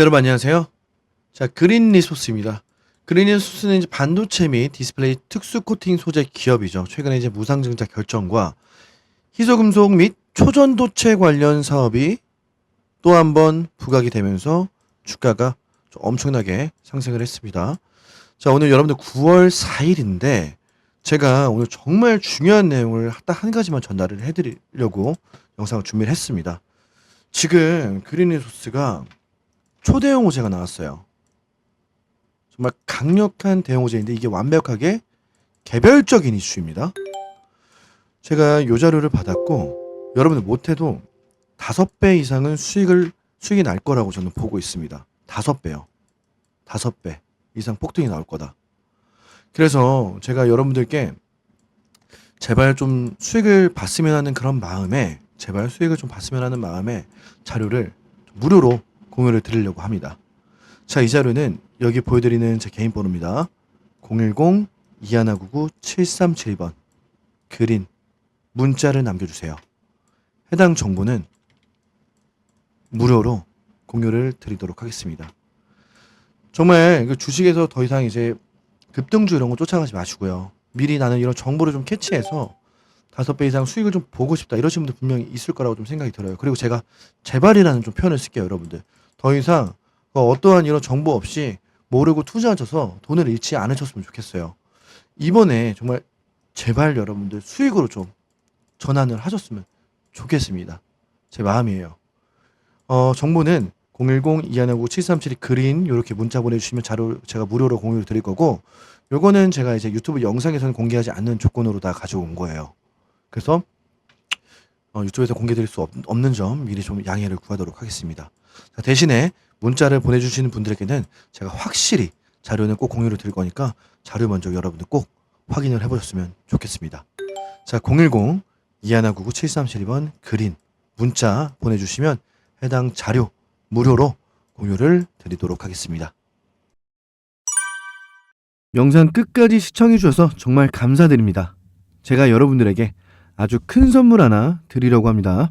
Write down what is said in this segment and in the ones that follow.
네, 여러분 안녕하세요. 자, 그린 리소스입니다. 그린 리소스는 이제 반도체 및 디스플레이 특수 코팅 소재 기업이죠. 최근에 이제 무상증자 결정과 희소금속 및 초전도체 관련 사업이 또 한 번 부각이 되면서 주가가 좀 엄청나게 상승을 했습니다. 자, 오늘 여러분들 9월 4일인데 제가 오늘 정말 중요한 내용을 딱 한 가지만 전달을 해드리려고 영상을 준비를 했습니다. 지금 그린 리소스가 초대형 호재가 나왔어요. 정말 강력한 대형 호재인데 이게 완벽하게 개별적인 이슈입니다. 제가 요 자료를 받았고 여러분들 못해도 다섯 배 이상은 수익을 수익이 날 거라고 저는 보고 있습니다. 다섯 배요. 다섯 배 이상 폭등이 나올 거다. 그래서 제가 여러분들께 제발 좀 수익을 봤으면 하는 그런 마음에 제발 수익을 좀 봤으면 하는 마음에 자료를 무료로 공유를 드리려고 합니다. 자, 이 자료는 여기 보여드리는 제 개인 번호입니다. 010-2199-7372번 그린 문자를 남겨주세요. 해당 정보는 무료로 공유를 드리도록 하겠습니다. 정말 그 주식에서 더 이상 이제 급등주 이런 거 쫓아가지 마시고요. 미리 나는 이런 정보를 좀 캐치해서 다섯 배 이상 수익을 좀 보고 싶다 이러신 분들 분명히 있을 거라고 좀 생각이 들어요. 그리고 제가 제발이라는 좀 표현을 쓸게요, 여러분들. 더 이상 어, 어떠한 이런 정보 없이 모르고 투자하셔서 돈을 잃지 않으셨으면 좋겠어요. 이번에 정말 제발 여러분들 수익으로 좀 전환을 하셨으면 좋겠습니다. 제 마음이에요. 어, 정보는 010-2159-7372 그린 이렇게 문자 보내주시면 자료 제가 무료로 공유를 드릴 거고 요거는 제가 이제 유튜브 영상에서는 공개하지 않는 조건으로 다 가져온 거예요. 그래서 어, 유튜브에서 공개드릴 수 없, 없는 점 미리 좀 양해를 구하도록 하겠습니다. 자, 대신에 문자를 보내주시는 분들에게는 제가 확실히 자료는 꼭 공유를 드릴 거니까 자료 먼저 여러분들 꼭 확인을 해보셨으면 좋겠습니다. 자, 010 2199 7372번 그린 문자 보내주시면 해당 자료 무료로 공유를 드리도록 하겠습니다. 영상 끝까지 시청해 주셔서 정말 감사드립니다. 제가 여러분들에게 아주 큰 선물 하나 드리려고 합니다.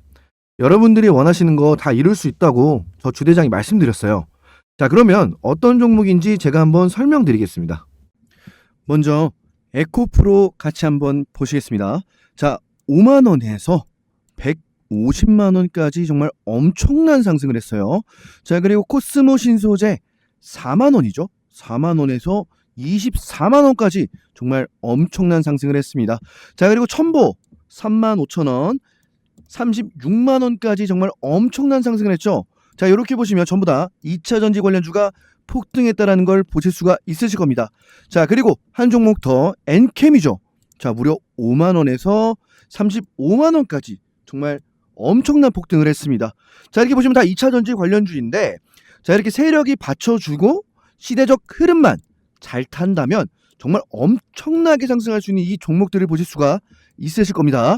여러분들이 원하시는 거 다 이룰 수 있다고 저 주대장이 말씀드렸어요. 자, 그러면 어떤 종목인지 제가 한번 설명드리겠습니다. 먼저 에코프로 같이 한번 보시겠습니다. 자, 5만 원에서 150만 원까지 정말 엄청난 상승을 했어요. 자, 그리고 코스모 신소재 4만 원이죠. 4만 원에서 24만 원까지 정말 엄청난 상승을 했습니다. 자, 그리고 첨보 3만 5천 원, 36만 원까지 정말 엄청난 상승을 했죠. 자, 이렇게 보시면 전부 다 2차 전지 관련주가 폭등했다라는 걸 보실 수가 있으실 겁니다. 자, 그리고 한 종목 더 엔캠이죠. 자, 무려 5만 원에서 35만 원까지 정말 엄청난 폭등을 했습니다. 자, 이렇게 보시면 다 2차 전지 관련주인데 자, 이렇게 세력이 받쳐주고 시대적 흐름만 잘 탄다면 정말 엄청나게 상승할 수 있는 이 종목들을 보실 수가 있으실 겁니다.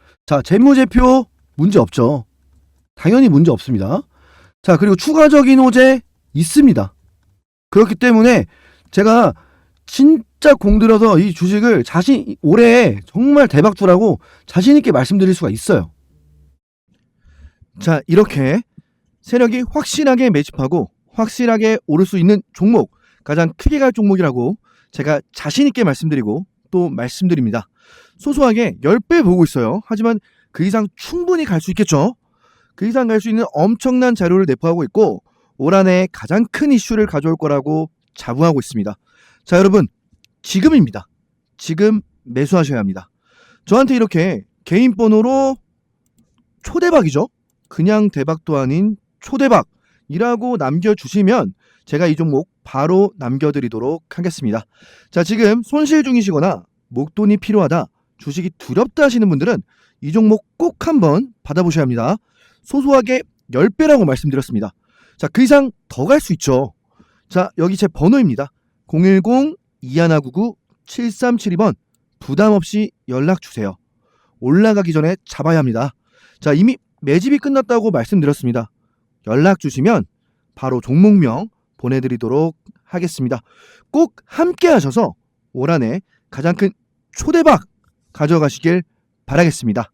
자, 재무제표 문제 없죠. 당연히 문제 없습니다. 자, 그리고 추가적인 호재 있습니다. 그렇기 때문에 제가 진짜 공들여서 이 주식을 자신, 올해 정말 대박주라고 자신 있게 말씀드릴 수가 있어요. 자, 이렇게 세력이 확실하게 매집하고 확실하게 오를 수 있는 종목, 가장 크게 갈 종목이라고 제가 자신 있게 말씀드리고 또 말씀드립니다. 소소하게 10배 보고 있어요. 하지만 그 이상 충분히 갈 수 있겠죠. 그 이상 갈 수 있는 엄청난 자료를 내포하고 있고 올 한 해 가장 큰 이슈를 가져올 거라고 자부하고 있습니다. 자, 여러분, 지금입니다. 지금 매수하셔야 합니다. 저한테 이렇게 개인 번호로 초대박이죠. 그냥 대박도 아닌 초대박이라고 남겨주시면 제가 이 종목 바로 남겨드리도록 하겠습니다. 자, 지금 손실 중이시거나 목돈이 필요하다, 주식이 두렵다 하시는 분들은 이 종목 꼭 한번 받아보셔야 합니다. 소소하게 10배라고 말씀드렸습니다. 자, 그 이상 더 갈 수 있죠. 자, 여기 제 번호입니다. 010-2199-7372번 부담 없이 연락 주세요. 올라가기 전에 잡아야 합니다. 자, 이미 매집이 끝났다고 말씀드렸습니다. 연락 주시면 바로 종목명 보내드리도록 하겠습니다. 꼭 함께 하셔서 올 한해 가장 큰 초대박 가져가시길 바라겠습니다.